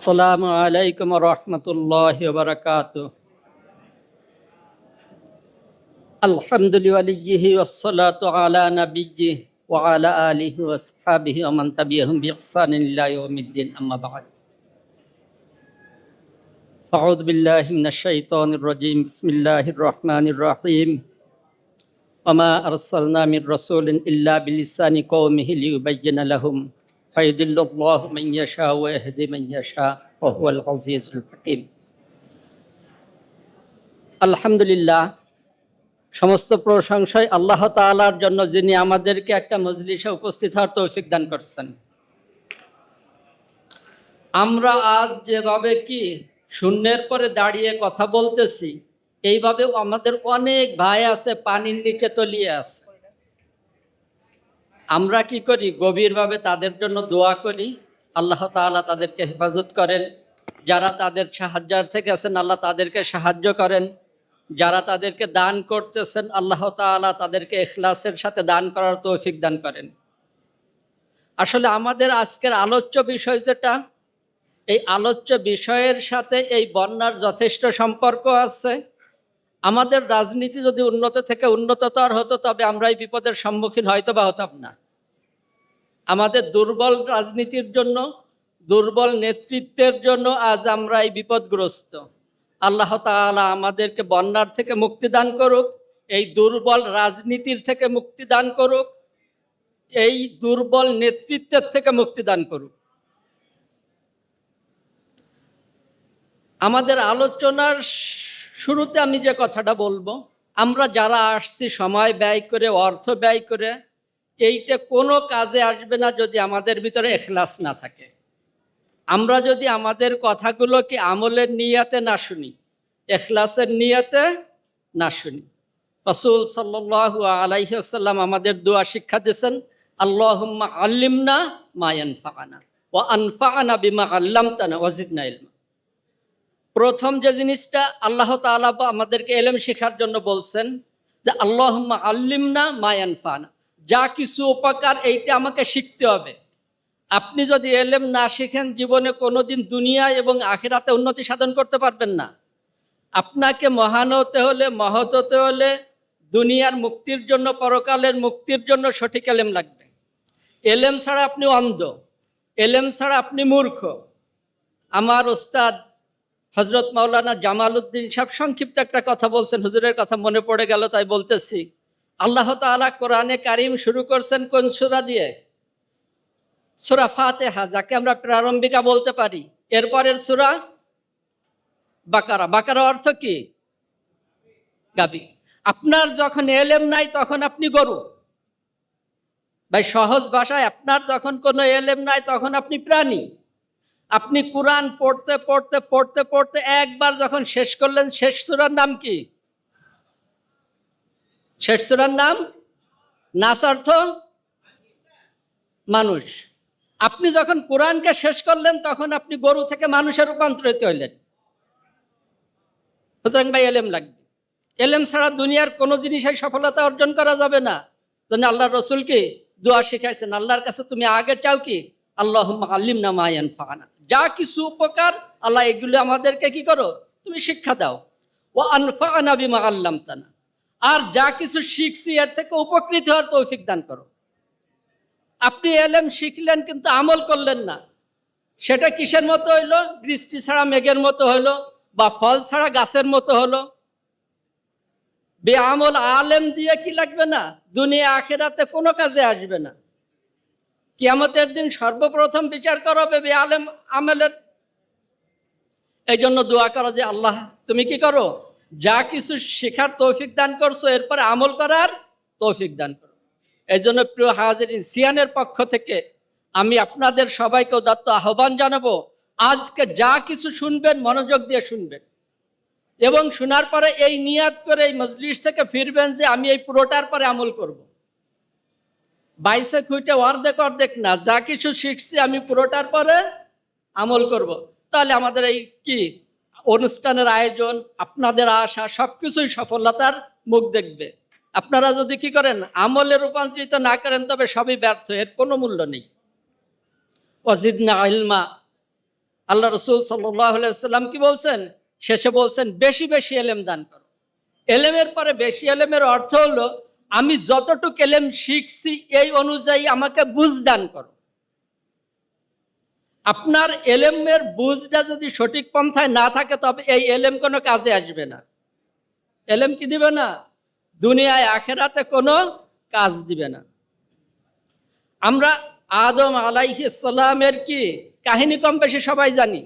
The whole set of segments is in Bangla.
السلام عليكم ورحمة الله وبركاته. الحمد لوليه والصلاة على نبيه وعلى آله وأصحابه ومن تبعهم بإحسان إلى يوم الدين. أما بعد. أعوذ بالله من الشيطان الرجيم. بسم الله الرحمن الرحيم. وما أرسلنا من رسول إلا بلسان قومه ليبين لهم فيضل الله من يشاء ويهدي من يشاء وهو العزيز الحكيم আলহামদুলিল্লাহ সমস্ত প্রশংসায় আল্লাহ তাআলার জন্য যিনি আমাদেরকে একটা মজলিসে উপস্থিত হওয়ার তৌফিক দান করছেন আমরা আজ যেভাবে কি শূন্যের পরে দাঁড়িয়ে কথা বলতেছি এইভাবে আমাদের অনেক ভাই আছে পানির নিচে তলিয়ে আছে আমরা কি করি? গভীরভাবে তাদের জন্য দোয়া করি। আল্লাহ তাআলা তাদেরকে হেফাজত করেন। যারা তাদের সাহায্যার থেকে আছেন, আল্লাহ তাদেরকে সাহায্য করেন। যারা তাদেরকে দান করতেছেন, আল্লাহ তাআলা তাদেরকে এখলাসের সাথে দান করার তৌফিক দান করেন। আসলে আমাদের আজকের আলোচ্য বিষয় যেটা, এই আলোচ্য বিষয়ের সাথে এই বন্যার যথেষ্ট সম্পর্ক আছে। আমাদের রাজনীতি যদি উন্নত থেকে উন্নততর হতো, তবে আমরা এই বিপদের সম্মুখীন হয়তো বা হতাম না। আমাদের দুর্বল রাজনীতির জন্য, দুর্বল নেতৃত্বের জন্য আজ আমরা এই বিপদগ্রস্ত। আল্লাহ তাআলা আমাদেরকে বন্যার থেকে মুক্তি দান করুক, এই দুর্বল রাজনীতির থেকে মুক্তি দান করুক, এই দুর্বল নেতৃত্বের থেকে মুক্তি দান করুক। আমাদের আলোচনার শুরুতে আমি যে কথাটা বলব, আমরা যারা আসছি সময় ব্যয় করে, অর্থ ব্যয় করে, এইটা কোনো কাজে আসবে না যদি আমাদের ভিতরে এখলাস না থাকে। আমরা যদি আমাদের কথাগুলোকে আমলের নিয়াতে না শুনি, এখলাসের নিয়াতে না শুনি। রসুল সাল্লাহ আলাইসাল্লাম আমাদের দোয়া শিক্ষা দিয়েছেন, আল্লাহুম্মা আল্লিমনা মায়ান ফানা ও আনফানা বিমা আল্লাম তানা ওয়াজিদনা ইলমা। প্রথম যে জিনিসটা আল্লাহ তাআলা আমাদেরকে এলেম শেখার জন্য বলছেন যে, আল্লাহুম্মা আল্লিমনা মায়ান ফানা যা কিছু উপকার এইটা আমাকে শিখতে হবে। আপনি যদি এলেম না শিখেন, জীবনে কোনোদিন দুনিয়া এবং আখেরাতে উন্নতি সাধন করতে পারবেন না। আপনাকে মহান হতে হলে, মহৎ হতে হলে দুনিয়ার মুক্তির জন্য, পরকালের মুক্তির জন্য সঠিক এলেম লাগবে। এলেম ছাড়া আপনি অন্ধ। এলেম ছাড়া আপনি মূর্খ। আমার ওস্তাদ হজরত মাওলানা জামাল উদ্দিন সাহেব সংক্ষিপ্ত একটা কথা বলছেন। হুজুরের কথা মনে পড়ে গেল, তাই বলতেছি। আল্লাহ তাআলা কোরআনে কারিম শুরু করছেন কোন সুরা দিয়ে? সুরা ফাতেহা, যাকে আমরা প্রারম্ভিকা বলতে পারি। এরপরের সুরা বাকারা। বাকারা অর্থ কি? গাবি। আপনার যখন এলেম নাই, তখন আপনি গরু। ভাই, সহজ ভাষায়, আপনার যখন কোনো এলেম নাই, তখন আপনি প্রাণী। আপনি কোরআন পড়তে পড়তে পড়তে পড়তে একবার যখন শেষ করলেন, শেষ সুরার নাম কি? শেষ সুরার নাম? নাস অর্থ? মানুষ। আপনি যখন কোরআনকে শেষ করলেন, তখন আপনি গরু থেকে মানুষে রূপান্তরিত হইলেন। সুতরাং ভাই, এলেম লাগবে। এলেম ছাড়া দুনিয়ার কোনো জিনিসেই সফলতা অর্জন করা যাবে না। আল্লাহ রসুলকে দোয়া শিখাইছেন, আল্লাহর কাছে তুমি আগে চাও কি? আল্লাহ আল্লিম না মায়ান ফানা যা কিছু উপকার, আল্লাহ এগুলো আমাদেরকে কি করো? তুমি শিক্ষা দাও। ও আনফা বিমা আল্লাম তানা আর যা কিছু শিখছি, এর থেকে উপকৃত হওয়ার তৌফিক দান করো। আপনি এলেম শিখলেন, কিন্তু আমল করলেন না। সেটা কিসের মতো হইল? বৃষ্টি ছাড়া মেঘের মতো হলো বা ফল ছাড়া গাছের মতো হলো বেআমল আলেম দিয়ে কি লাগবে না? দুনিয়া আখেরাতে কোনো কাজে আসবে না। কিয়ামতের দিন সর্বপ্রথম বিচার করবে বে আলেম আমলের। এই জন্য দোয়া করো যে আল্লাহ, তুমি কি করো? যা কিছু শেখার তৌফিক দান করছ, এরপরে আমল করার তৌফিক দান করো। এই জন্য প্রিয় হাজির সিয়ানের পক্ষ থেকে আমি আপনাদের সবাইকে দত্ত আহ্বান জানাব, আজকে যা কিছু শুনবেন, মনোযোগ দিয়ে শুনবেন। এবং শোনার পরে এই নিয়াদ করে এই মজলিস থেকে ফিরবেন যে আমি এই পুরোটার পরে আমল করব। বাইশে খুঁটে অর্ধেক অর্ধেক না, যা কিছু শিখছি আমি পুরোটার পরে আমল করব। তাহলে আমাদের এই কি অনুষ্ঠানের আয়োজন, আপনাদের আশা সব কিছুই সফলতার মুখ দেখবে। আপনারা যদি কি করেন, আমলে রূপান্তরিত না করেন, তবে সবই ব্যর্থ, এর কোনো মূল্য নেই। অজিদনা ইলমা। আল্লাহ রসুল সাল্লাম কি বলছেন? শেষে বলছেন, বেশি বেশি এলেম দান করো। এলেমের পরে বেশি এলেমের অর্থ হলো আমি যতটুকু এলেম শিখছি, এই অনুযায়ী আমাকে বুঝ দান করো। আপনার এলেমের বুঝটা যদি সঠিক পন্থায় না থাকে, তবে এই এলেম কোনো কাজে আসবে না। এলেম কি দিবে না? দুনিয়ায় আখেরাতে কোনো কাজ দিবে না। আমরা আদম আলাইহিসাল্লামের কি কাহিনী কম বেশি সবাই জানি।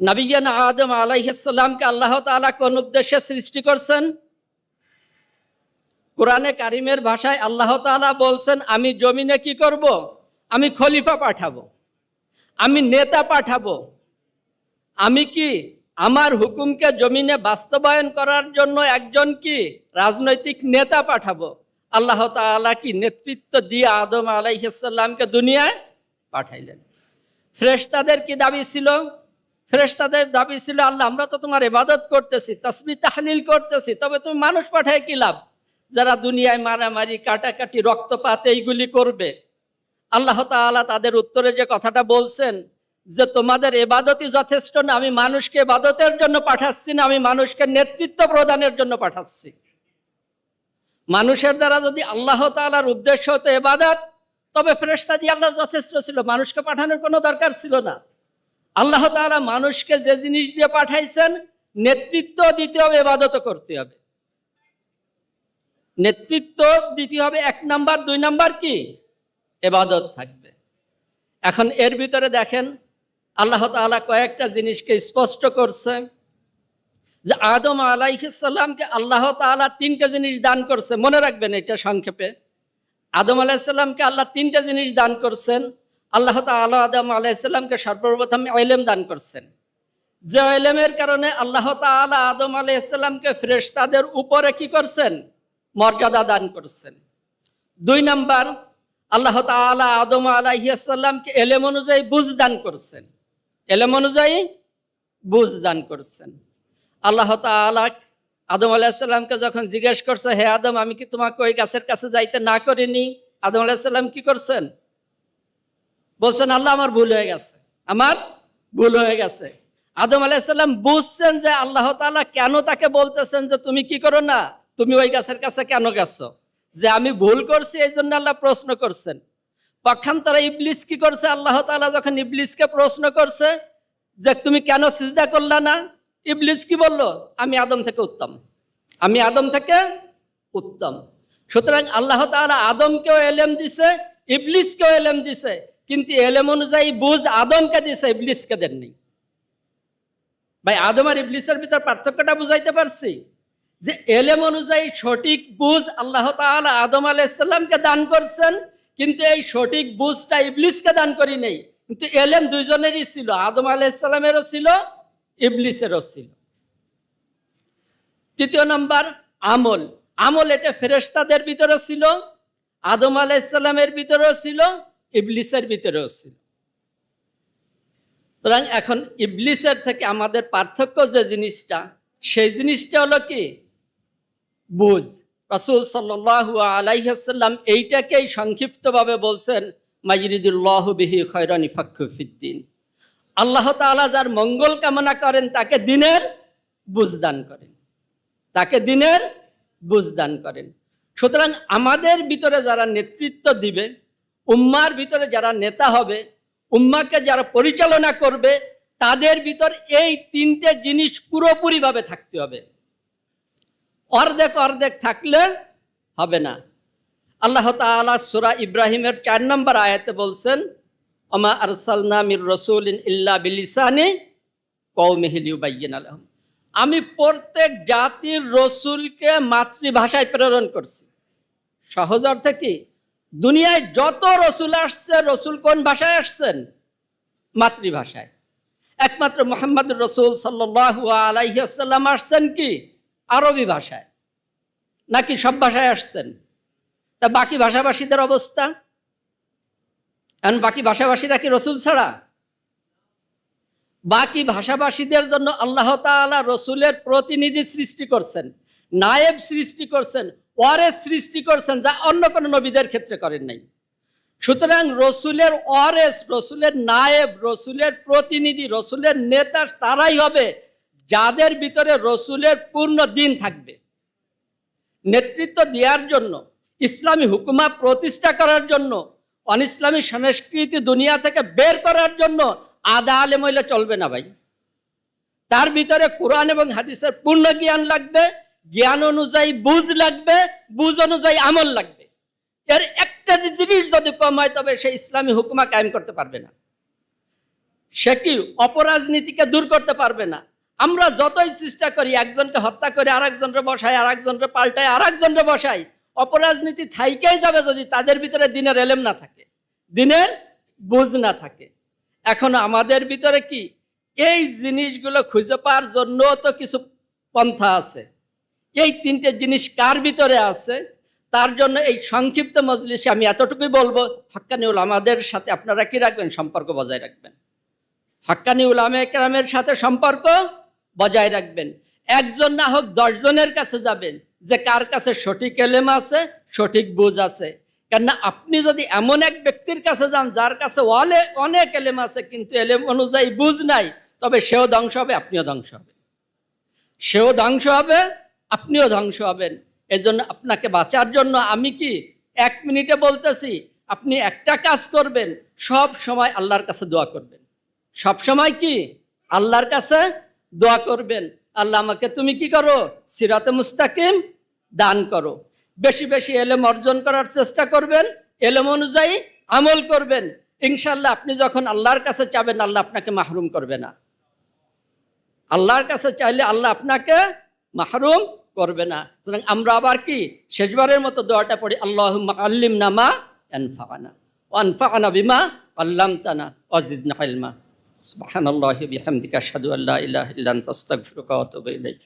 নবিগান আদম আলাইহিসাল্লামকে আল্লাহ তাআলা কোন উদ্দেশ্যে সৃষ্টি করছেন? কোরআনে কারিমের ভাষায় আল্লাহ তাআলা বলছেন, আমি জমিনে কি করব? আমি খলিফা পাঠাবো। আমি নেতা পাঠাবো। আমি কি আমার হুকুমকে জমিনে বাস্তবায়ন করার জন্য একজন কি রাজনৈতিক নেতা পাঠাবো? আল্লাহ তাআলা কি নেতৃত্ব দিয়ে আদম আলাইসাল্লামকে দুনিয়ায় পাঠাইলেন? ফ্রেশতাদের কি দাবি ছিল? ফ্রেশতাদের দাবি ছিল, আল্লাহ, আমরা তো তোমার ইবাদত করতেছি, তসবি, তাহলিল করতেছি, তবে তুমি মানুষ পাঠায় কি লাভ? যারা দুনিয়ায় মারামারি, কাটাকাটি, রক্তপাত এইগুলি করবে। আল্লাহ তাআলা তাদের উত্তরে যে কথাটা বলছেন যে, তোমাদের এবাদতই যথেষ্ট না, আমি মানুষকে এবাদতের জন্য পাঠাচ্ছি না, আমি মানুষকে নেতৃত্ব প্রদানের জন্য পাঠাচ্ছি। মানুষের দ্বারা যদি আল্লাহ তাআলার উদ্দেশ্য হতো এবাদত, তবে ফেরেশতা দিয়ে আল্লাহর যথেষ্ট ছিল, মানুষকে পাঠানোর কোনো দরকার ছিল না। আল্লাহ তাআলা মানুষকে যে জিনিস দিয়ে পাঠাইছেন, নেতৃত্ব দিতে হবে, এবাদতও করতে হবে। নেতৃত্ব দিতে হবে এক নাম্বার, দুই নাম্বার কি? এবাদত থাকবে। এখন এর ভিতরে দেখেন, আল্লাহ তাআলা কয়েকটা জিনিসকে স্পষ্ট করছে। যে আদম আলাইসাল্লামকে আল্লাহ তাআলা তিনটা জিনিস দান করছে। মনে রাখবেন এটা সংক্ষেপে। আদম আলাইসাল্লামকে আল্লাহ তিনটা জিনিস দান করছেন। আল্লাহ তাআলা আদম আলাইসাল্লামকে সর্বপ্রথম এলেম দান করছেন। যে এলেমের কারণে আল্লাহ তাআলা আদম আলাইসাল্লামকে ফ্রেশতাদের উপরে কি করছেন? মর্যাদা দান করছেন। দুই নাম্বার, আল্লাহ তাআলা আদম আলাইসাল্লামকে এলেম অনুযায়ী বুঝ দান করছেন। এলেম অনুযায়ী বুঝ দান করছেন। আল্লাহ তাআলা আদম আলাইসাল্লামকে যখন জিজ্ঞেস করছে, হে আদম, আমি কি তোমাকে ওই গাছের কাছে যাইতে না করিনি? আদম আলাইসাল্লাম কি করছেন? বলছেন, আল্লাহ, আমার ভুল হয়ে গেছে। আমার ভুল হয়ে গেছে। আদম আলাইসাল্লাম বুঝছেন যে আল্লাহ তাআলা কেন তাকে বলতেছেন যে, তুমি কি করো না? তুমি ওই গাছের কাছে কেন গেছো? যে আমি ভুল করছি, এই জন্য আল্লাহ প্রশ্ন করছেন। পক্ষান্তরে ইবলিস কি করছে? আল্লাহ তাআলা যখন ইবলিসকে প্রশ্ন করছে যে তুমি কেন সিজদা করলা না? ইবলিস কি বলল? আমি আদম থেকে উত্তম। আমি আদম থেকে উত্তম। সুতরাং আল্লাহ তাআলা আদমকেও এলেম দিছে, ইবলিসকেও এলেম দিছে, কিন্তু এলেম অনুযায়ী বুঝ আদমকে দিছে, ইবলিসকে দেননি। ভাই, আদম আর ইবলিসের ভিতর পার্থক্যটা বুঝাইতে পারছি? যে এলেম অনুযায়ী সঠিক বুঝ আল্লাহ তাআলা আদম আলাইসাল্লামকে দান করছেন, কিন্তু এই সঠিক বুঝটা ইবলিসকে দান করি নেই। কিন্তু এলেম দুইজনেরই ছিল, আদম আলাইসাল্লামেরও ছিল ইবলিসেরও ছিল। তৃতীয় নম্বর, আমল। আমল এটা ফেরেস্তাদের ভিতরে ছিল, আদম আলাইসাল্লামের ভিতরেও ছিল ইবলিসের ভিতরেও ছিল। সুতরাং এখন ইবলিসের থেকে আমাদের পার্থক্য যে জিনিসটা, সেই জিনিসটা হলো কি? বুঝ। রাসূল সাল্লাল্লাহু আলাইহাল্লাম এইটাকেই সংক্ষিপ্তভাবে বলছেন মাইরিদুল্লাহ বিহি খয়রানি ফিদ্দিন আল্লাহ তাআলা যার মঙ্গল কামনা করেন, তাকে দিনের বুঝদান করেন। তাকে দিনের বুঝদান করেন। সুতরাং আমাদের ভিতরে যারা নেতৃত্ব দিবে, উম্মার ভিতরে যারা নেতা হবে, উম্মাকে যারা পরিচালনা করবে, তাদের ভিতর এই তিনটে জিনিস পুরোপুরিভাবে থাকতে হবে। অর্ধেক অর্ধেক থাকলে হবে না। আল্লাহ তাআলা সুরা ইব্রাহিমের চার নম্বর আয়াতে বলছেন আমা আরসালনা মির রসুলিন ইল্লা বিলিসানি কৌমেহিলিউ বাইয়েন আলহম আমি প্রত্যেক জাতির রসুলকে মাতৃভাষায় প্রেরণ করছি। সহজ অর্থে কি? দুনিয়ায় যত রসুল আসছে, রসুল কোন ভাষায় আসছেন? মাতৃভাষায়। একমাত্র মোহাম্মদ রসুল সাল্লু আলাইসাল্লাম আসছেন কি? আরবি ভাষায়। নাকি সব ভাষায় আসছেন? তা বাকি ভাষাভাষীদের অবস্থা? এখন বাকি ভাষাভাষীরা কি রসুল ছাড়া? বাকি ভাষাভাষীদের জন্য আল্লাহ তাআলা রসুলের প্রতিনিধি সৃষ্টি করছেন, নায়েব সৃষ্টি করছেন, ওয়ারেস সৃষ্টি করছেন যা অন্য কোনো নবীদের ক্ষেত্রে করেন নাই। সুতরাং রসুলের অরেস রসুলের নায়েব, রসুলের প্রতিনিধি, রসুলের নেতা তারাই হবে যাদের ভিতরে রসুলের পূর্ণ দিন থাকবে। নেতৃত্ব দেওয়ার জন্য, ইসলামী হুকুমা প্রতিষ্ঠা করার জন্য, অনিসলামী সংস্কৃতি দুনিয়া থেকে বের করার জন্য আদা আলে হইলে চলবে না ভাই। তার ভিতরে কোরআন এবং হাদিসের পূর্ণ জ্ঞান লাগবে, জ্ঞান অনুযায়ী বুঝ লাগবে, বুঝ অনুযায়ী আমল লাগবে। এর একটা জিনিস যদি কম হয়, তবে সে ইসলামী হুকুমা কায়েম করতে পারবে না। সে কি অপরাজনীতিকে দূর করতে পারবে না? আমরা যতই চেষ্টা করি, একজনকে হত্যা করে আর একজনকে বসাই আর একজনকে পাল্টাই আর একজনকে বসাই, অপরাজনীতি থাইকেই যাবে যদি তাদের ভিতরে দিনের এলেম না থাকে, দিনের বুঝ না থাকে। এখন আমাদের ভিতরে কি? এই জিনিসগুলো খুঁজে পাওয়ার জন্য তো কিছু পন্থা আছে। এই তিনটে জিনিস কার ভিতরে আছে? তার জন্য এই সংক্ষিপ্ত মজলিসে আমি এতটুকুই বলব হাক্কানি আমাদের সাথে আপনারা কি রাখবেন? সম্পর্ক বজায় রাখবেন। হাক্কানি উলামে একরামের সাথে সম্পর্ক বজায় রাখবেন। একজন না হোক দশজনের কাছে যাবেন যে কার কাছে সঠিক এলেম আছে, সঠিক বুঝ আছে। কেননা আপনি যদি এমন এক ব্যক্তির কাছে যান যার কাছে অলে, অনেক এলেম আছে কিন্তু এলেম অনুযায়ী বুঝ নাই, তবে সেও ধ্বংস হবে, আপনিও ধ্বংস হবে সেও ধ্বংস হবে, আপনিও ধ্বংস হবেন। এজন্য আপনাকে বাঁচার জন্য আমি কি এক মিনিটে বলতেছি, আপনি একটা কাজ করবেন, সব সময় আল্লাহর কাছে দোয়া করবেন। সব সময় কি? আল্লাহর কাছে দোয়া করবেন। আল্লাহ আমাকে, তুমি কি করো? সিরাতে মুস্তাকিম দান করো। বেশি বেশি এলেম অর্জন করার চেষ্টা করবেন। এলেম অনুযায়ী আমল করবেন। ইনশাল্লাহ আপনি যখন আল্লাহর কাছে চাবেন, আল্লাহ আপনাকে মাহরুম করবে না। আল্লাহর কাছে চাইলে আল্লাহ আপনাকে মাহরুম করবে না। সুতরাং আমরা আবার কি? শেষবারের মতো দোয়াটা পড়ি আল্লাহ আল্লিম নামা আনফানা ওয়ানফানা বিমা আল্লাম তানা অজিদনা ইলমা। সুবহানাল্লাহি বিহামদিকা আশহাদু আল্লা ইলাহা ইল্লা আনতা আস্তাগফিরুকা ওয়া আতুবু ইলাইক।